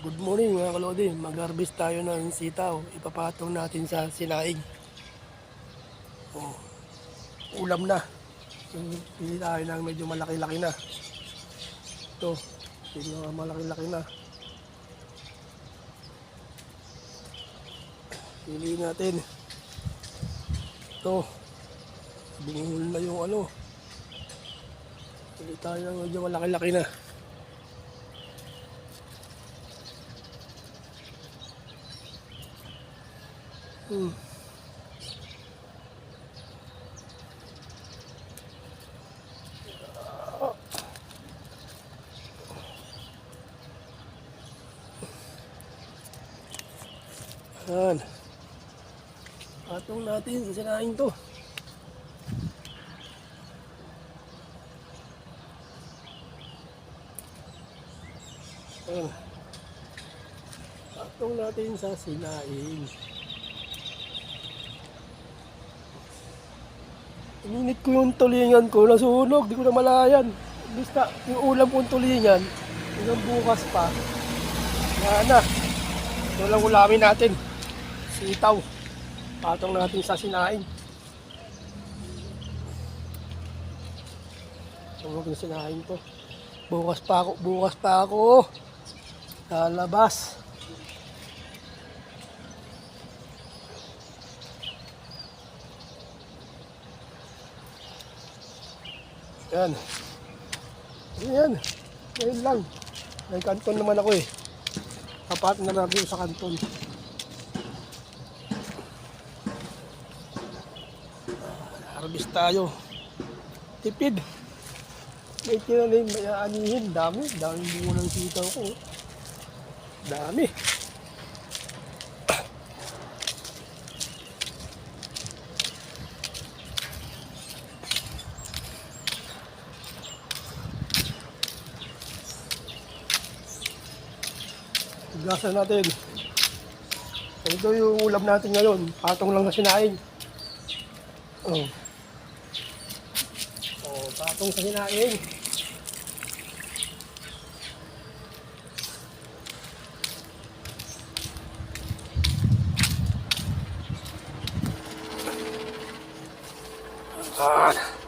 Good morning mga kalodi. Mag-harvest tayo ng sitaw. Ipapatong natin sa sinaing. Oh, ulam na. Pili tayo ng medyo malaki-laki na. Ito. Mga malaki-laki na. Pili natin. Ito. Bungol na yung ano. Pili tayo ng medyo malaki-laki na. Hmm. Yan. Patong natin sa sinaing to. Yan. Patong natin sa sinaing. Ininit ko yung tulingan ko, nasunog, di ko na malayan. Basta yung ulam kong tulingan, hanggang bukas pa. Yan na. Ito lang ulamin natin. Sitaw. Patong natin sa sinaing. Sunog yung sinaing ko. Bukas pa ako, bukas pa ako. Lalabas. Yan. Yan. Ngayon lang. May kanton naman ako eh. Apat na review sa kanton. Harvest tayo. Tipid. May tinanim, may aanihin. Dami. Dami bunga ng sitaw ko. Dami. Gasan natin. Ito yung ulam natin ngayon. Patong lang na sinaing. Oh. Oh, patong sa sinaing. Ah.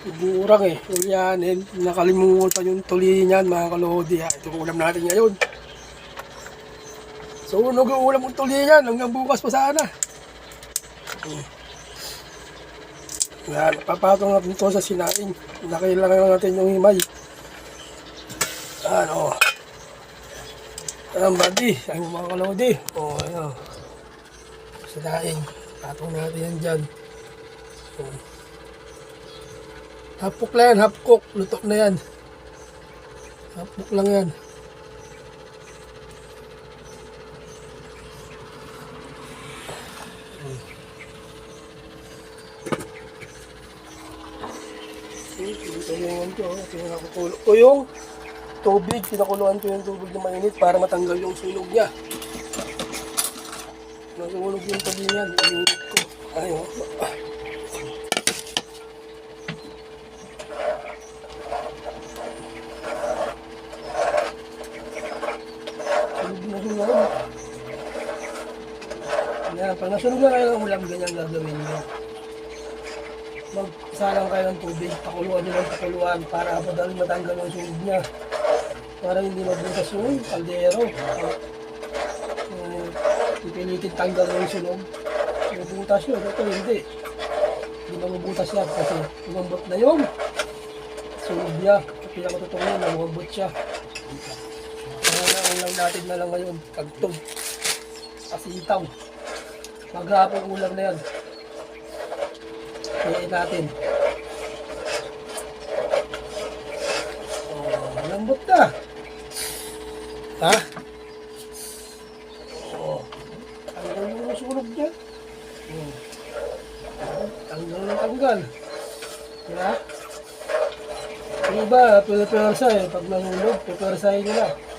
Burang eh. Yan, eh, nakalimutan yung tuli niyan mga kalodi. Ha. Ito ulam natin ngayon. Sunog yung ulam ng tuli niyan hanggang bukas pa sana. Hmm. Yan, papatong natin to sa sinaing. Nakailangan natin yung himay. Ano? Ang badi, ang mga kalodi. O, ano. Sinaing. Patong natin yan dyan. O. Half cook lang yan, half cook. Luto na yan. Half cook lang yan. Ko yung tubig. Pinakuluan ko yung tubig na mainit para matanggal yung sunog niya. Nasunog yung tabi niyan. Init ko. Ayaw. Sunog na sunog. Nasunog na kayo ng ulam, ganyan gagawin nyo. Magsalang kayo ng tubig, pakuluan nyo ng pakuluan para madaling matanggal ang sunog niya. Para hindi mabutas yung kaldero. Uh, pipilitin tanggal yung sunog. Mabutas yun, ito hindi. Hindi mabubutas yan kasi umambot na yung sunog niya. Pinakatotoo yun, umambot siya. Kaya na lang natin na lang ngayon, pagtog. Pasitaw. Maghapong ulam na yan. Kain natin. Oh, lambot na. Ha? Oh. Tanggal yung sunog niya. Oh. Tanggal na tanggal. Diba? Yung iba, pinapersa eh. Pag nahulog, pipersahin nila.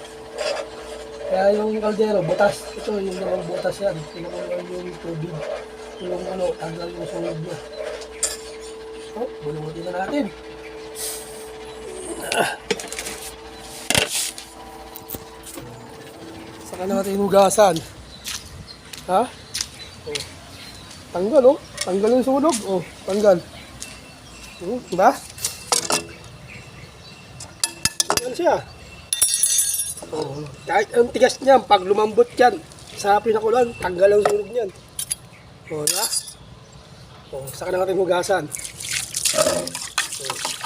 Kaya yung kaldero, butas. Ito, yung dalawang butas yan. Pinakuluan yung tubig. Yung ano, tanggal yung sunog niya. Oh, bulutin na natin. Saka natin hugasan. Ha? Oh. Tanggal oh. Tanggal yung sunog. Oh, tanggal. Hmm, diba? Tanggal siya. Oh, kahit ang tigas niyan, pag lumambot yan, sa pinakulan, tanggal ang sunog niyan. Oh, diba? Oh, saka na natin hugasan. Tanggal